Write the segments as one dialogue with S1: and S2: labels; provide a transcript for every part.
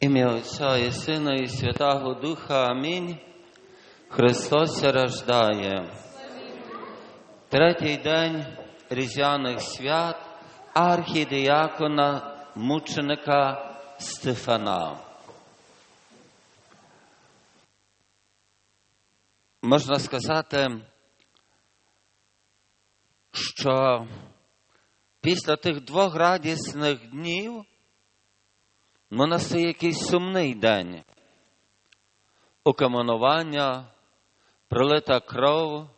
S1: Ім'я Отця і Сина, і Святого Духа. Амінь. Христос рождає. Третій день різдвяних свят архідіякона мученика Стефана. Можна сказати, що після тих двох радісних днів Ну, настає якийсь сумний день. Окаманування, пролита кров,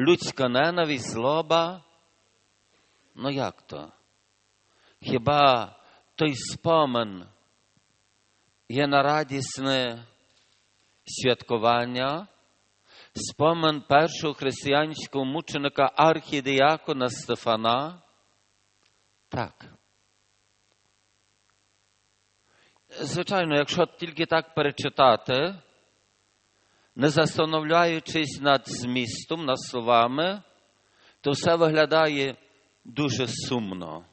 S1: людська ненависть, злоба. Ну як то? Хіба той спомин є на радісне святкування, спомин першого християнського мученика архідіякона Стефана? Так. Звичайно, якщо тільки так перечитати, не застановляючись над змістом, над словами, то все виглядає дуже сумно,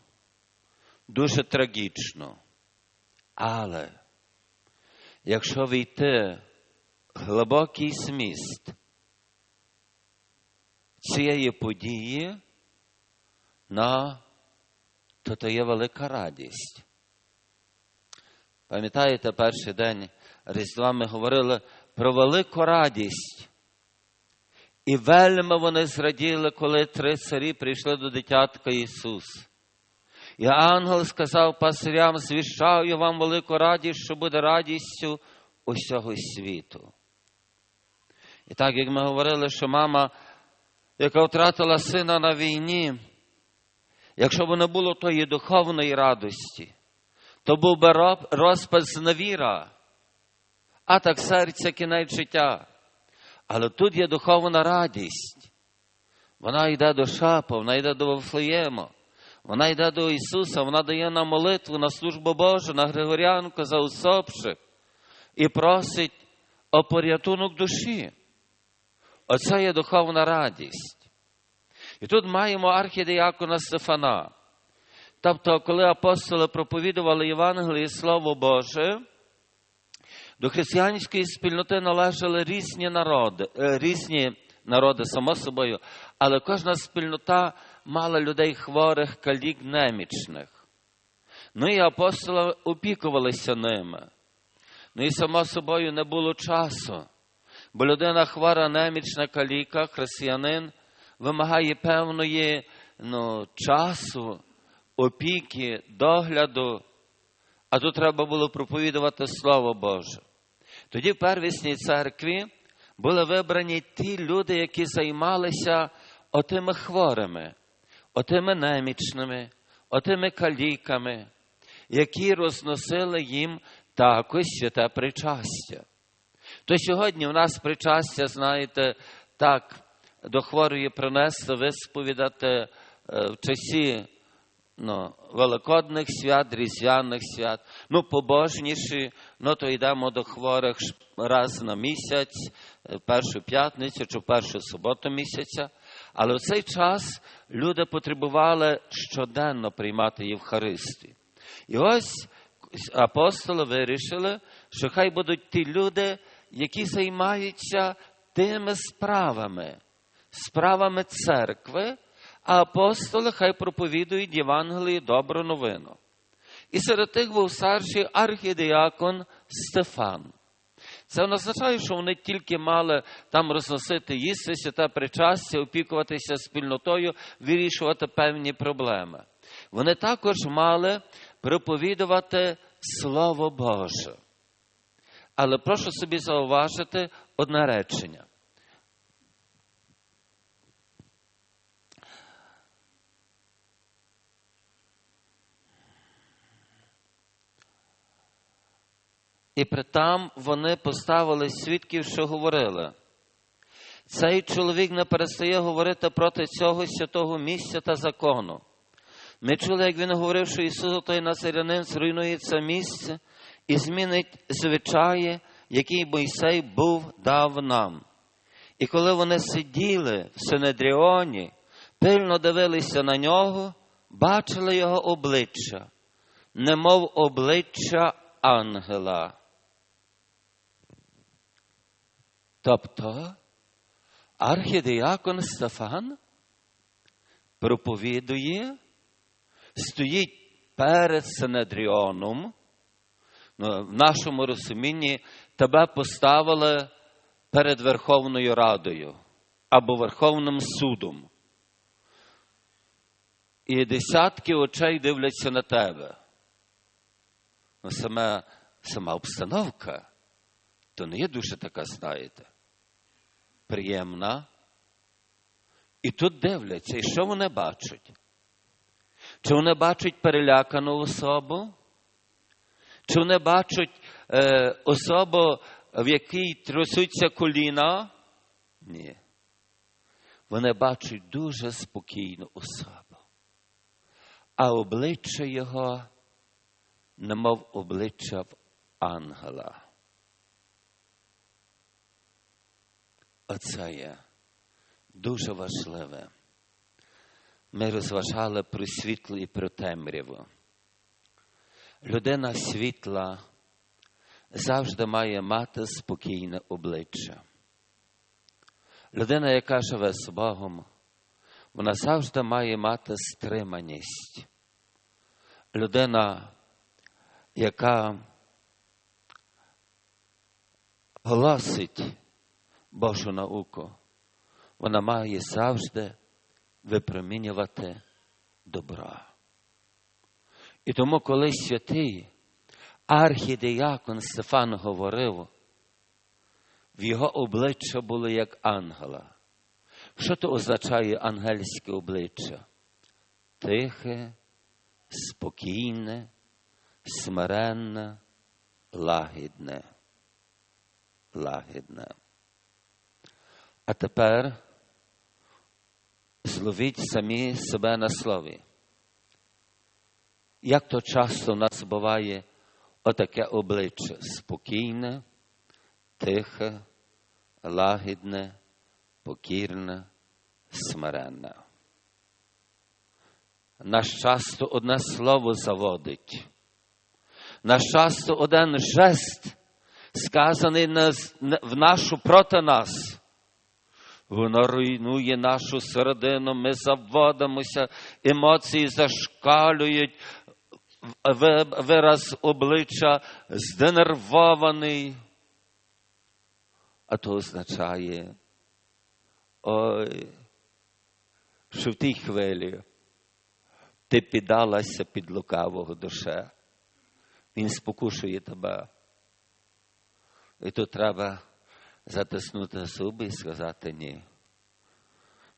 S1: дуже трагічно. Але якщо війти глибокий зміст цієї події, то то є велика радість. Пам'ятаєте, перший день Різдва ми говорили про велику радість. І вельми вони зраділи, коли три царі прийшли до дитятка Ісус. І ангел сказав пастирям, звіщаю вам велику радість, що буде радістю усього світу. І так, як ми говорили, що мама, яка втратила сина на війні, якщо б не було тої духовної радості, то був би розпад зневіра, а так серця кінець життя. Але тут є духовна радість. Вона йде до Шапа, вона йде до Вифлеєма, вона йде до Ісуса, вона дає нам молитву на службу Божу, на Григоріанку за усопших і просить о порятунок душі. Оце є духовна радість. І тут маємо архідіякона Стефана. Тобто, коли апостоли проповідували Євангеліє Слово Боже, до християнської спільноти належали різні народи, різні народи, само собою, але кожна спільнота мала людей хворих, калік, немічних. Ну і апостоли опікувалися ними. Ну і само собою не було часу, бо людина хвора, немічна каліка, християнин, вимагає певної ну, часу опіки, догляду, а тут треба було проповідувати Слово Боже. Тоді в первісній церкві були вибрані ті люди, які займалися отими хворими, отими немічними, отими каліками, які розносили їм також святе причастя. То сьогодні в нас причастя, знаєте, так, до хворої принесли висповідати в часі ну, великодних свят, різдвяних свят. Ну, побожніші, ну то йдемо до хворих раз на місяць, першу п'ятницю чи першу суботу місяця. Але в цей час люди потребували щоденно приймати Євхаристію. І ось апостоли вирішили, що хай будуть ті люди, які займаються тими справами, справами церкви, а апостоли хай проповідують Євангелії добру новину. І серед тих був старший архідіакон Стефан. Це означає, що вони тільки мали там розносити їсти, святе причастя, опікуватися спільнотою, вирішувати певні проблеми. Вони також мали проповідувати Слово Боже. Але прошу собі зауважити одне речення. І притам вони поставили свідків, що говорили. Цей чоловік не перестає говорити проти цього святого місця та закону. Ми чули, як він говорив, що Ісус, той Назарянин, зруйнує це місце і змінить звичаї, які Мойсей був дав нам. І коли вони сиділи в Синедріоні, пильно дивилися на нього, бачили його обличчя, немов обличчя ангела. Тобто архідіакон Стефан проповідує, стоїть перед Синедріоном. Ну, в нашому розумінні тебе поставили перед Верховною Радою або Верховним судом. І десятки очей дивляться на тебе. Ну, сама, сама обстановка, то не є дуже така, знаєте, приємна. І тут дивляться, і що вони бачать? Чи вони бачать перелякану особу? Чи вони бачать е, особу, в якій трясуться коліна? Ні. Вони бачать дуже спокійну особу. А обличчя його, немов обличчя в ангела. Оце є дуже важливе. Ми розважали про світло і про темряву. Людина світла завжди має мати спокійне обличчя. Людина, яка живе з Богом, вона завжди має мати стриманість. Людина, яка гласить Божу науку, вона має завжди випромінювати добра. І тому, коли святий архідіякон Стефан говорив, в його обличчя було як ангела. Що то означає ангельське обличчя? Тихе, спокійне, смиренне, лагідне. Лагідне. А тепер зловіть самі себе на слові. Як то часто в нас буває отаке обличчя спокійне, тихе, лагідне, покірне, смиренне. Нас часто одне слово заводить, нас часто один жест, сказаний в нашу проти нас. Воно руйнує нашу середину, ми заводимося, емоції зашкалюють, вираз обличчя зденервований. А то означає, ой, що в тій хвилі ти піддалася під лукавого душе. Він спокушує тебе. І тут треба затиснути зуби і сказати ні.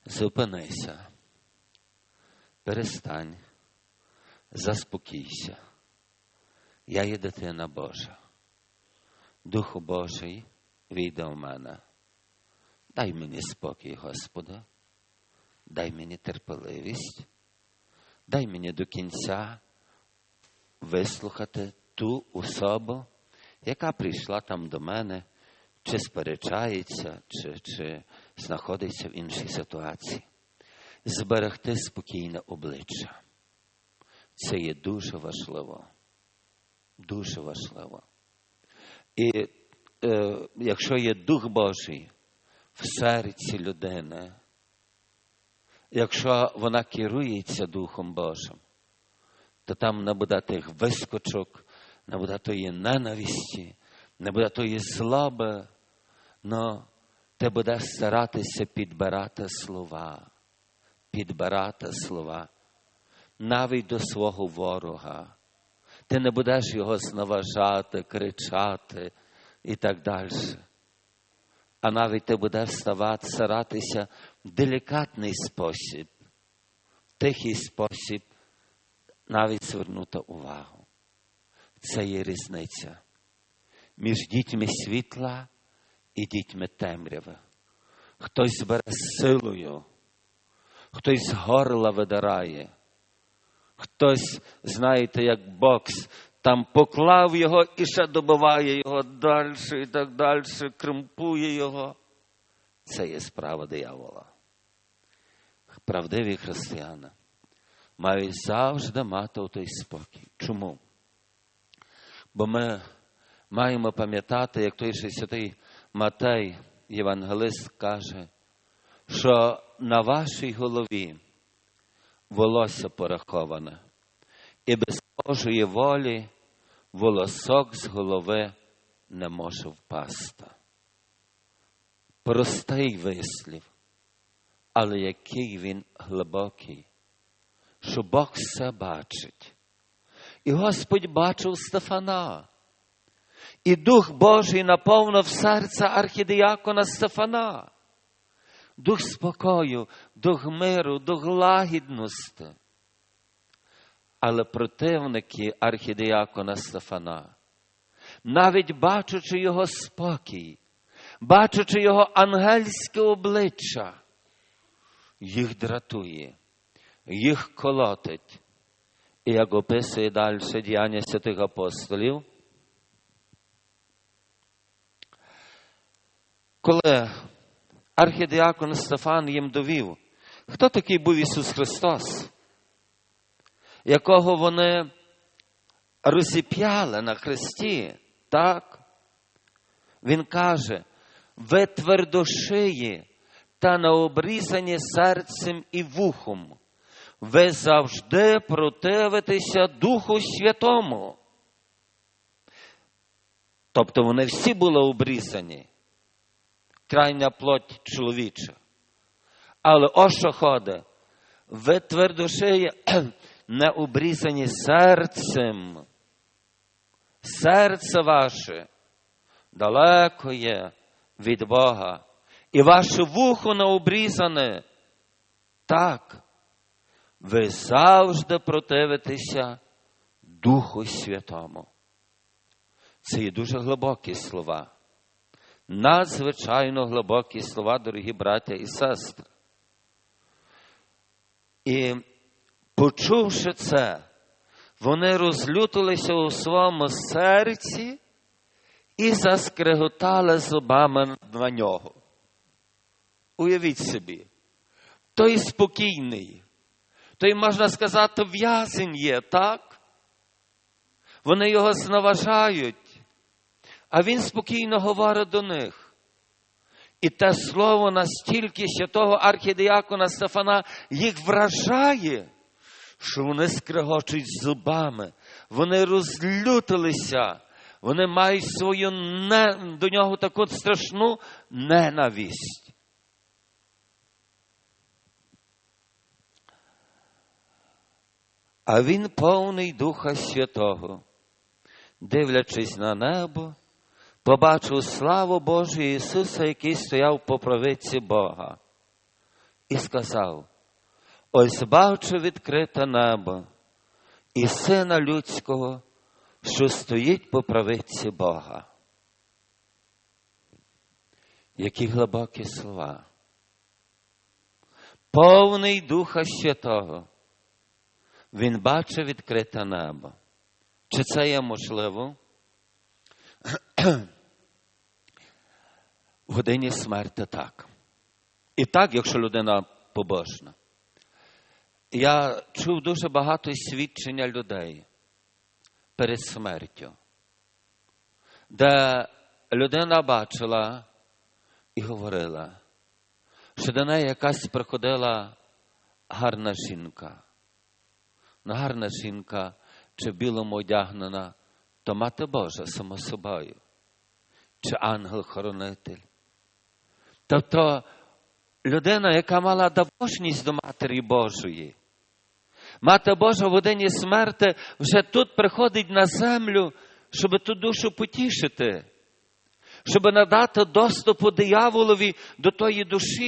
S1: Зупинися, перестань, заспокійся. Я є дитина Божа. Духу Божий війде в мене. Дай мені спокій, Господа, дай мені терпеливість, дай мені до кінця вислухати ту особу, яка прийшла там до мене чи сперечається, чи, чи знаходиться в іншій ситуації. Зберегти спокійне обличчя. Це є дуже важливо. Дуже важливо. І е, якщо є Дух Божий в серці людини, якщо вона керується Духом Божим, то там не буде тих вискочок, не буде тої ненависті, не буде тої злоби, но ти будеш старатися підбирати слова, підбирати слова навіть до свого ворога. Ти не будеш його зневажати, кричати і так далі. А навіть ти будеш ставати, старатися в делікатний спосіб, в тихий спосіб навіть звернути увагу. Це є різниця між дітьми світла і дітьми темряви. Хтось бере силою, хтось горла видирає, хтось, знаєте, як бокс, там поклав його і ще добиває його далі і так далі, кремпує його. Це є справа диявола. Правдиві християни мають завжди мати той спокій. Чому? Бо ми маємо пам'ятати, як той же святий Матей, євангелист, каже, що на вашій голові волосся пораховане, і без Божої волі волосок з голови не може впасти. Простий вислів, але який він глибокий, що Бог все бачить. І Господь бачив Стефана. І Дух Божий наповнив серце архідіякона Стефана. Дух спокою, дух миру, дух лагідності. Але противники архідіякона Стефана, навіть бачучи його спокій, бачучи його ангельське обличчя, їх дратує, їх колотить. І як описує далі діяння святих апостолів, коли архідіакон Стефан їм довів, хто такий був Ісус Христос, якого вони розіп'яли на хресті, так? Він каже, ви твердошиї та наобрізані серцем і вухом, ви завжди противитеся Духу Святому. Тобто вони всі були обрізані крайня плоть чоловіча. Але ось що ходить, ви твердошиї не обрізані серцем. Серце ваше далеко є від Бога, і ваше вухо не обрізане. Так, ви завжди противитеся Духу Святому. Це є дуже глибокі слова надзвичайно глибокі слова, дорогі браття і сестри. І почувши це, вони розлютилися у своєму серці і заскреготали зубами на нього. Уявіть собі, той спокійний, той, можна сказати, в'язень є, так? Вони його зневажають. А він спокійно говорить до них. І те слово настільки святого архідіакона Стефана їх вражає, що вони скрегочуть зубами, вони розлютилися, вони мають свою не... до нього таку страшну ненависть. А він повний Духа Святого, дивлячись на небо побачив славу Божу Ісуса, який стояв по правиці Бога, і сказав: Ось бачу відкрите небо і Сина Людського, що стоїть по правиці Бога. Які глибокі слова. Повний Духа Святого. Він бачив відкрите небо. Чи це є можливо? в годині смерти так. І так, якщо людина побожна. Я чув дуже багато свідчення людей перед смертю, де людина бачила і говорила, що до неї якась приходила гарна жінка. Ну, гарна жінка чи білому одягнена, то мати Божа само собою, чи ангел-хоронитель. Тобто людина, яка мала давошність до Матері Божої. Мати Божа в годині смерти вже тут приходить на землю, щоб ту душу потішити, щоб надати доступу дияволові до тої душі.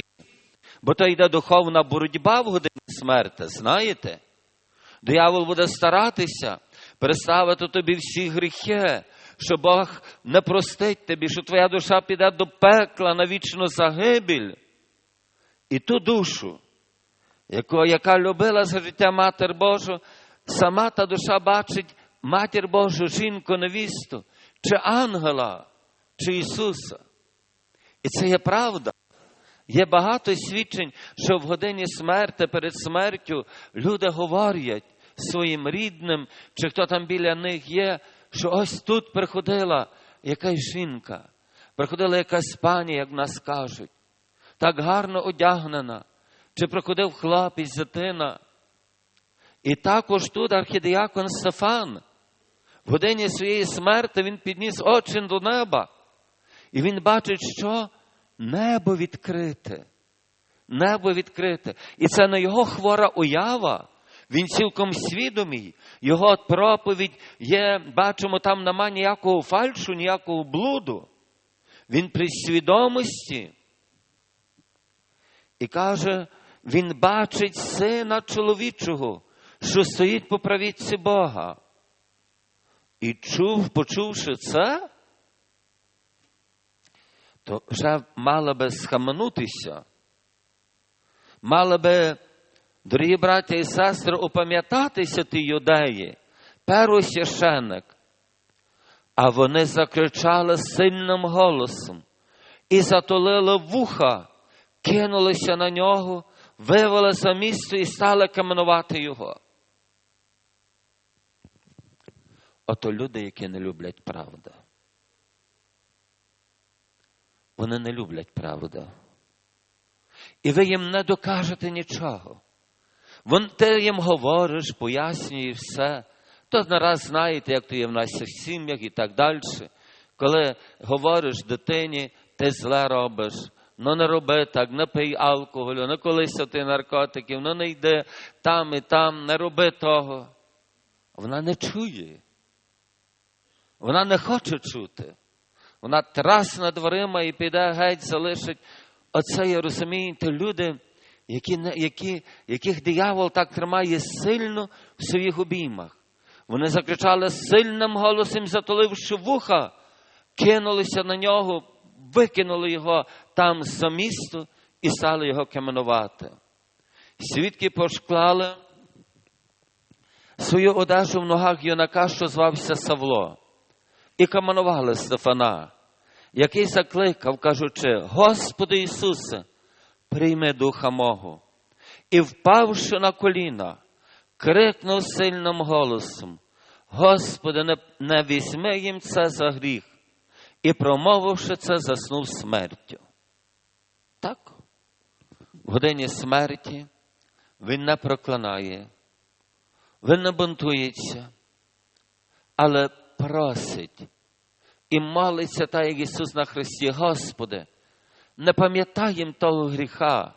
S1: Бо то йде духовна боротьба в годині смерти, знаєте? Диявол буде старатися переставити тобі всі гріхи, що Бог не простить тобі, що твоя душа піде до пекла на вічну загибель. І ту душу, яку, яка любила за життя Матір Божу, сама та душа бачить Матір Божу, жінку, невісту, чи ангела, чи Ісуса. І це є правда. Є багато свідчень, що в годині смерти перед смертю люди говорять своїм рідним, чи хто там біля них є, що ось тут приходила якась жінка, приходила якась пані, як нас кажуть, так гарно одягнена, чи приходив хлопець, дитина. І також тут архідіакон Стефан, в годині своєї смерти він підніс очі до неба. І він бачить, що небо відкрите. Небо відкрите. І це не його хвора уява. Він цілком свідомий. Його проповідь є, бачимо, там нема ніякого фальшу, ніякого блуду. Він при свідомості. І каже, він бачить сина чоловічого, що стоїть по правіці Бога. І чув, почувши це, то вже мала би схаменутися, мала би, дорогі браття і сестри, опам'ятатися ті юдеї, первосвященик. А вони закричали сильним голосом і затулили вуха, кинулися на нього, вивели за місто і стали каменувати його. Ото люди, які не люблять правду. Вони не люблять правду. І ви їм не докажете нічого. Вон ти їм говориш, пояснюєш все. То нараз знаєте, як то є в наших сім'ях і так далі. Коли говориш дитині, ти зле робиш. Ну не роби так, не пий алкоголю, не колися ти наркотиків, ну не йди там і там, не роби того. Вона не чує. Вона не хоче чути. Вона трасне дверима і піде геть, залишить. Оце є, розумієте, люди, які, які, яких диявол так тримає сильно в своїх обіймах. Вони закричали сильним голосом, затуливши вуха, кинулися на нього, викинули його там за місто і стали його каменувати. Свідки пошклали свою одежу в ногах юнака, що звався Савло і каменували Стефана, який закликав, кажучи: Господи Ісусе, прийми духа мого. І, впавши на коліна, крикнув сильним голосом: Господи, не, не візьми їм це за гріх, і, промовивши це, заснув смертю. Так, в годині смерті він не проклинає, він не бунтується, але просить і молиться, так як Ісус на Христі, Господи, не пам'ятаєм того гріха.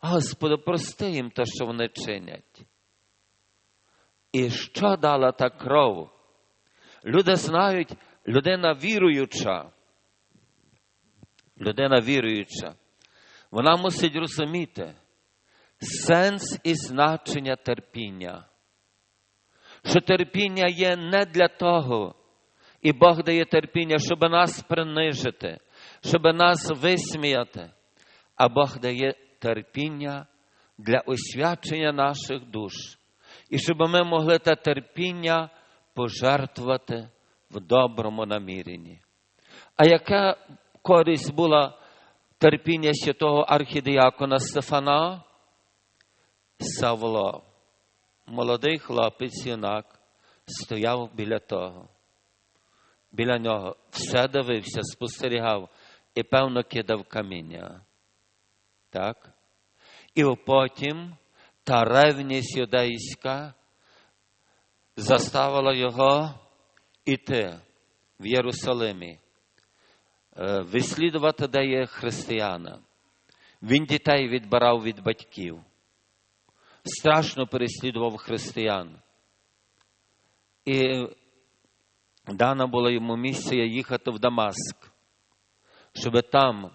S1: Господи, прости їм те, що вони чинять. І що дала та кров? Люди знають, людина віруюча, людина віруюча, вона мусить розуміти сенс і значення терпіння що терпіння є не для того, і Бог дає терпіння, щоб нас принижити, щоб нас висміяти, а Бог дає терпіння для освячення наших душ. І щоб ми могли те терпіння пожертвувати в доброму наміренні. А яка користь була терпіння святого архідіакона Стефана? Савло молодий хлопець, юнак, стояв біля того. Біля нього все дивився, спостерігав і, певно, кидав каміння. Так? І потім та ревність юдейська заставила його іти в Єрусалимі, е, вислідувати, де є християна. Він дітей відбирав від батьків страшно переслідував християн. І дана була йому місія їхати в Дамаск, щоб там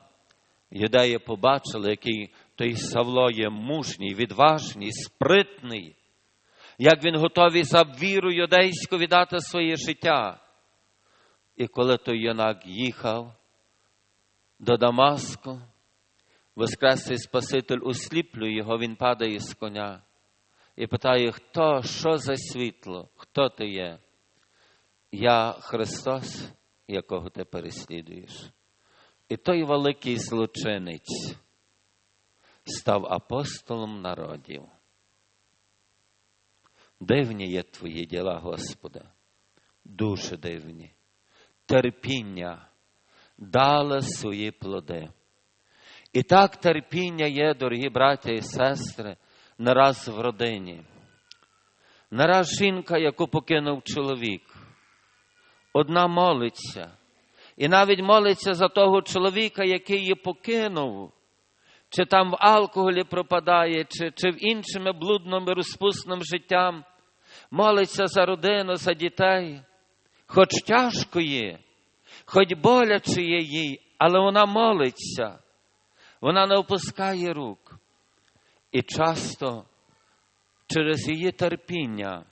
S1: юдеї побачили, який той Савло є мужній, відважний, спритний, як він готовий за віру юдейську віддати своє життя. І коли той юнак їхав до Дамаску, Воскреслий Спаситель усліплює його, він падає з коня і питає, хто, що за світло, хто ти є? Я Христос, якого ти переслідуєш. І той великий злочинець став апостолом народів. Дивні є твої діла, Господи. дуже дивні. Терпіння дало свої плоди. І так терпіння є, дорогі браття і сестри, не раз в родині. Не раз жінка, яку покинув чоловік, одна молиться, і навіть молиться за того чоловіка, який її покинув, чи там в алкоголі пропадає, чи, чи в іншими блудним і розпусним життям, молиться за родину, за дітей, хоч тяжко є, хоч боляче є їй, але вона молиться, вона не опускає рук. І часто через її терпіння,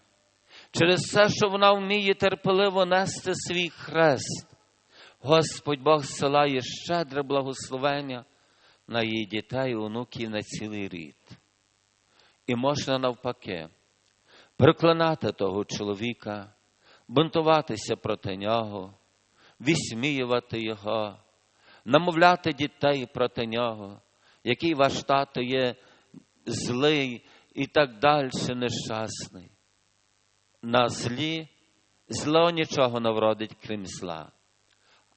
S1: через те, що вона вміє терпеливо нести свій хрест, Господь Бог зсилає щедре благословення на її дітей, онуків на цілий рід. І можна навпаки проклинати того чоловіка, бунтуватися проти нього, висміювати його, намовляти дітей проти нього, який ваш тато є злий і так далі нещасний. На злі зло нічого не вродить, крім зла,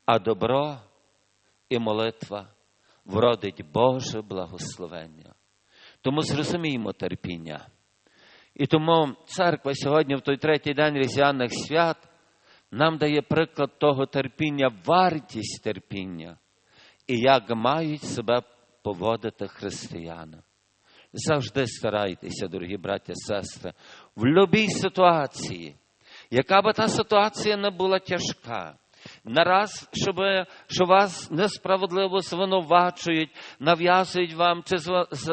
S1: а добро і молитва вродить Боже благословення. Тому зрозуміємо терпіння. І тому церква сьогодні, в той третій день різдвяних свят, нам дає приклад того терпіння, вартість терпіння і як мають себе поводити християни. Завжди старайтеся, дорогі браття сестри, в будь-якій ситуації, яка би та ситуація не була тяжка, нараз, щоб, що вас несправедливо звинувачують, нав'язують вам, чи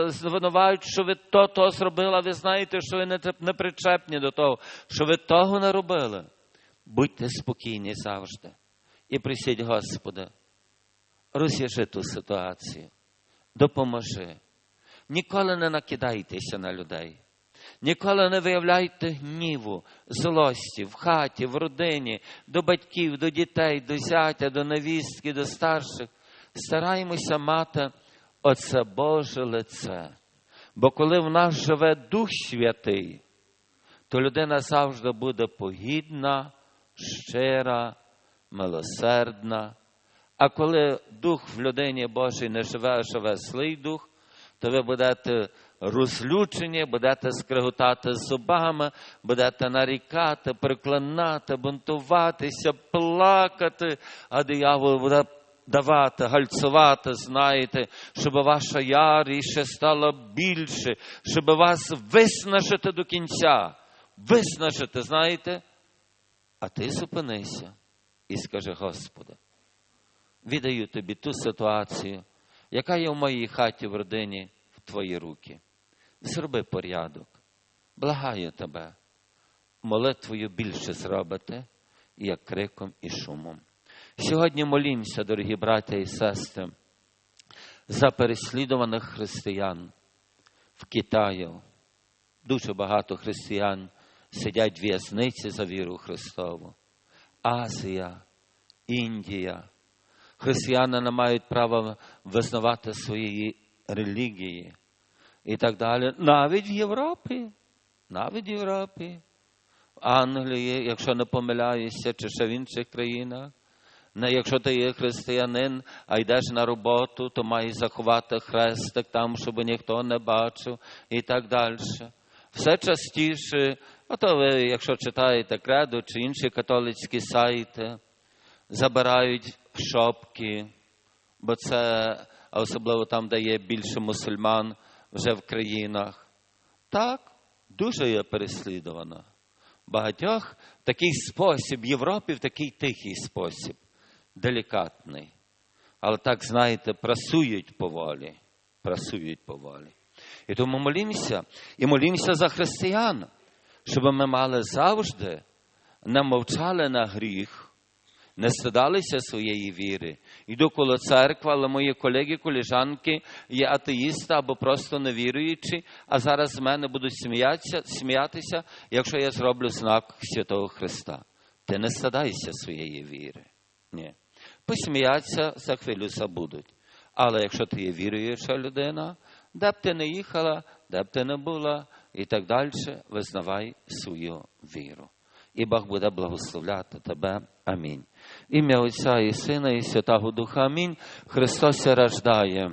S1: звинувачують, що ви то, то зробили, а ви знаєте, що ви не причепні до того, що ви того не робили. Будьте спокійні завжди. І присіть, Господи, розв'яжи ту ситуацію, допоможи. Ніколи не накидайтеся на людей. Ніколи не виявляйте гніву, злості в хаті, в родині, до батьків, до дітей, до зятя, до невістки, до старших. Стараємося мати оце Боже лице. Бо коли в нас живе Дух Святий, то людина завжди буде погідна, щира, милосердна. А коли дух в людині Божій не живе, а живе злий дух, то ви будете розлючені, будете скриготати зубами, будете нарікати, приклинати, бунтуватися, плакати, а диявол буде давати, гальцувати, знаєте, щоб ваша ярість стала більше, щоб вас виснажити до кінця. Виснажити, знаєте? А ти зупинися і скажи, Господи, віддаю тобі ту ситуацію, яка є в моїй хаті в родині в твої руки. Зроби порядок, благаю тебе, молитвою більше зробити, як криком і шумом. Сьогодні молімося, дорогі браття і сестри, за переслідуваних християн в Китаю. Дуже багато християн сидять в в'язниці за віру Христову. Азія, Індія. Християни не мають права визнавати своєї релігії і так далі. Навіть в Європі, навіть в Європі, в Англії, якщо не помиляюся, чи ще в інших країнах. Не, якщо ти є християнин, а йдеш на роботу, то маєш заховати хрестик там, щоб ніхто не бачив, і так далі. Все частіше, а то ви, якщо читаєте кредо чи інші католицькі сайти, забирають шопки, бо це особливо там, де є більше мусульман вже в країнах. Так, дуже є переслідувано. Багатьох такий спосіб, Європі в такий тихий спосіб, делікатний. Але так, знаєте, прасують поволі. Прасують поволі. І тому молімося і молімося за християн, щоб ми мали завжди, не мовчали на гріх, не стидалися своєї віри. Йду коло церкви, але мої колеги, колежанки є атеїсти або просто невіруючі, а зараз з мене будуть сміятися, сміятися, якщо я зроблю знак Святого Христа. Ти не стидайся своєї віри. Ні. Посміяться, за хвилю забудуть. Але якщо ти є віруюча людина, де б ти не їхала, де б ти не була, і так далі, визнавай свою віру. і Бог буде благословляти тебе. Амінь. Ім'я Отця і Сина, і Святого Духа. Амінь. Христос рождає.